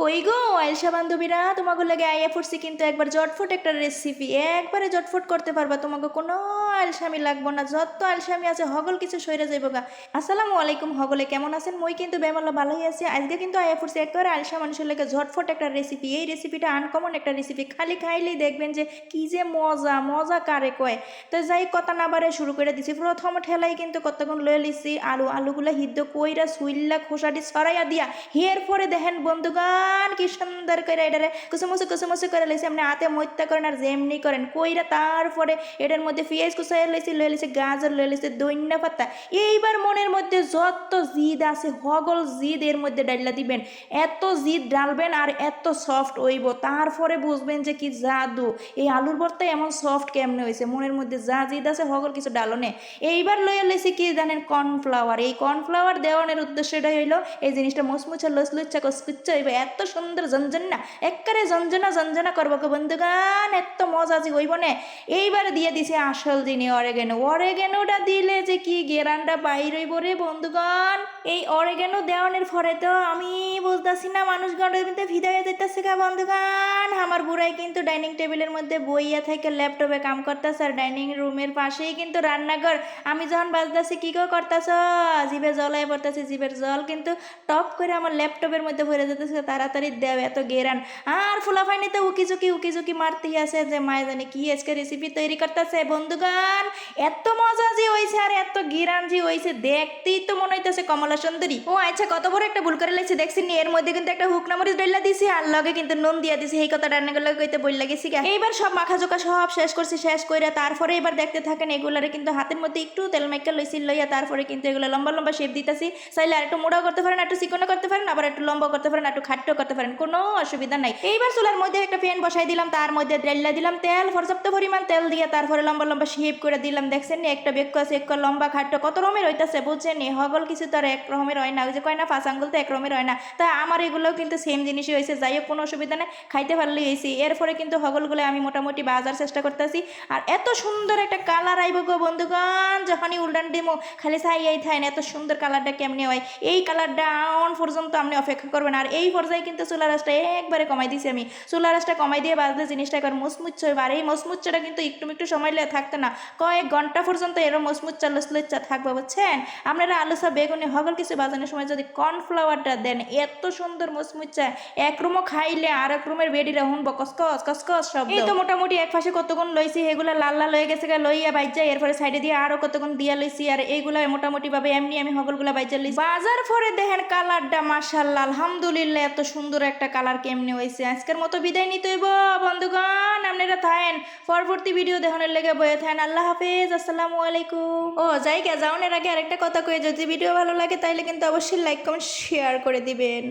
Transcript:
কই গো আয়সা বান্ধবীরা? তোমাকে লাগে আইয়া পড়ছি কিন্তু একবার জটফট একটা রেসিপি একবারে জটফট করতে পারবা তোমাকে কোনো আলসামি লাগবো না। যত আলসামি আছে, হগল কিছু সইরে যাইব গা। আসসালামু আলাইকুম হগলে, কেমন আছেন? মই কিন্তু বেমাল্লা ভালোই আছি। আজকে কিন্তু আইয়া পড়ছি একবারে আলসা মানুষের লাগে ঝটফট একটা রেসিপি এই রেসিপিটা আনকমন একটা রেসিপি খালি খাইলেই দেখবেন যে কি যে মজা মজা কারে কয়। তো যাই কথা না বারে শুরু করে দিছি। প্রথম ঠেলাই কিন্তু কতক্ষণ লয়ে লিছি, আলু, আলুগুলা হিদ্দ কইরা সুইল্লা খোসাটি সরাইয়া দিয়া। হের পরে দেখেন বন্ধুগান কি সুন্দর করে এটারে কুসুমুসু কুসুমুসু করে লইছি আপনি হাতে মত্যা করেন আর যেমনি করেন, কইরা তারপরে এটার মধ্যে পেঁয়াজ কুচাইয়া লইছি লয়ে লিছি গাজর লয়ে লিছি দৈন্যা পাতা। এইবার মনের মধ্যে যত জিদ আছে, হগল জিদ এর মধ্যে ডাইলা দিবেন। এত জিদ ডালবেন আর এত সফট হইব। তারপরে বুঝবেন যে কি জাদু। এই আলুর ভর্তা এমন সফট কেমনে হয়েছে মনের মধ্যে যা জিদ আছে, হগল কিছু ডালনে এইবার লইয়া লইছি কি জানেন, কর্নফ্লাওয়ার। এই কর্নফ্লাওয়ার দেওয়ানের উদ্দেশ্যটা হইল, এই জিনিসটা মসমুচা লস লুচ্চা কসকুচ্চা হইবে। এত সুন্দর জঞ্জনা একবারে জঞ্জনা জঞ্জনা করব গো বন্ধুগান এত মজা যে হইব না। এইবার দিয়ে দিছে আসল জিনিস অরেগেনো। অরেগেনোটা দিলে যে কি গেরানটা বাইর হইব রে বন্ধুগণ? এই অরেগেনো দেওয়ানের পরে তো আমি বুঝতেছি না মানুষগণের মধ্যে ভিদা হয়ে যেতেছে গা বন্ধুগণ। আমার বুড়াই কিন্তু ডাইনিং টেবিলের মধ্যে বইয়া থেকে ল্যাপটপে কাম করতেছে আর ডাইনিং রুমের পাশেই কিন্তু রান্নাঘর। আমি যখন বাজতেছি কি করে করতেছ? জিভে জলায় পড়তেছে, জিভের জল কিন্তু টপ করে আমার ল্যাপটপের মধ্যে ভরে যেতেছে তাড়াতাড়ি দেও, এত গেরান। আর ফুলাফাইনি তো উকি ঝুঁকি উকি ঝুঁকি মারতেই আছে যে মায় জানে কি আজকে রেসিপি তৈরি করতেছে। বন্ধুগান এত মজা যে হয়েছে আর এত গিরান যে হয়েছে দেখতেই তো মনে হইতেছে কমলা সুন্দরী। ও আচ্ছা কত বড় একটা ভুল করে লাগছে দেখছি নি এর মধ্যে কিন্তু একটা হুকনা মরিচ ডল্লা দিছি আর লগে কিন্তু নুন দিয়া দিছি, এই কথা রান্নাগুলো কইতে বই লাগেছি এইবার সব মাখা জোকা সব শেষ করছি, শেষ কইরা তারপরে এবার দেখতে থাকেন এগুলারে কিন্তু হাতের মধ্যে একটু তেল মাইকা লইছি, লইয়া তারপরে কিন্তু এগুলো লম্বা লম্বা শেপ দিতেছি। চাইলে আর একটু মোড়াও করতে পারেন, একটু চিকনও করতে পারেন, আবার একটু লম্বা করতে পারেন, একটু খাট্টো করতে পারেন, কোনো অসুবিধা নাই। এইবার চুলার মধ্যে একটা প্যান বসাই দিলাম, তার মধ্যে ডেল্লা দিলাম। তেল পর্যাপ্ত পরিমাণ তেল দিয়ে তারপরে লম্বা লম্বা শেপ করে দিলাম। দেখছেন একটা আছে এক লম্বা খাট্টো কত রকমের হইতাছে, বুঝছেন হগল কিছু তো আর এক রকমের হয় না। ওই যে কয় না ফাঁস আঙ্গুল তো এক রকমের হয় না। তা আমার এগুলোও কিন্তু সেম জিনিসই হয়েছে যাই হোক, কোনো অসুবিধা নেই, খাইতে পারলেই হয়েছি এরপরে কিন্তু হগলগুলো আমি মোটামুটি বাজার চেষ্টা করতেছি। আর এত সুন্দর একটা কালার আইব গো বন্ধুগণ, যখনই উল্টান ডিমো খালি ছাইয়াই থাই না এত সুন্দর কালারটা কেমনে হয়? এই কালারটা অন পর্যন্ত আপনি অপেক্ষা করবেন। আর এই পর্যায়ে কিন্তু চুলা রাসটা একবারে কমাই দিছি আমি। চুলা রাসটা কমাই দিয়ে বাজলে জিনিসটা একবার মুচমুচ্ছ হইব। আর এই মুচমুচ্ছটা কিন্তু একটু একটু সময় লেগে থাকতো না। কয়েক ঘণ্টা পর্যন্ত এরম মুচমুচ্চা লুচলুচ্চা থাকবে বুঝছেন? আপনারা আলু সব বেগুনি হগল কিছু বাজানোর সময় যদি কর্নফ্লাওয়ারটা দেন এত সুন্দর মুচমুচ্চা এক রুমও খাইলে আর এক রুমের বেডিরা শুনব কসকস কসকস সব এই তো মোটামুটি এক পাশে কতক্ষণ লইছি এগুলা লাল লাল হয়ে গেছে গা লইয়া বাইজা এরপরে সাইডে দিয়ে আরও কতক্ষণ দিয়া লইছি আর এইগুলা মোটামুটি ভাবে এমনি আমি হগলগুলা বাইজা লইছি। বাজার পরে দেখেন কালারটা মাশাল্লাহ আলহামদুলিল্লাহ এত সুন্দর একটা কালার কেমনে হয়েছে? আজকের মতো বিদায় নিতে হইব, বন্ধুগণ। আপনারা থাকেন পরবর্তী ভিডিও দেখানোর লেগে বয়ে থাকেন আল্লাহ হাফেজ, আসসালামু আলাইকুম। ও যাই গে যাওনের আগে আরেকটা কথা কয়ে, যদি ভিডিও ভালো লাগে তাহলে কিন্তু অবশ্যই লাইক কমেন্ট শেয়ার করে দিবেন।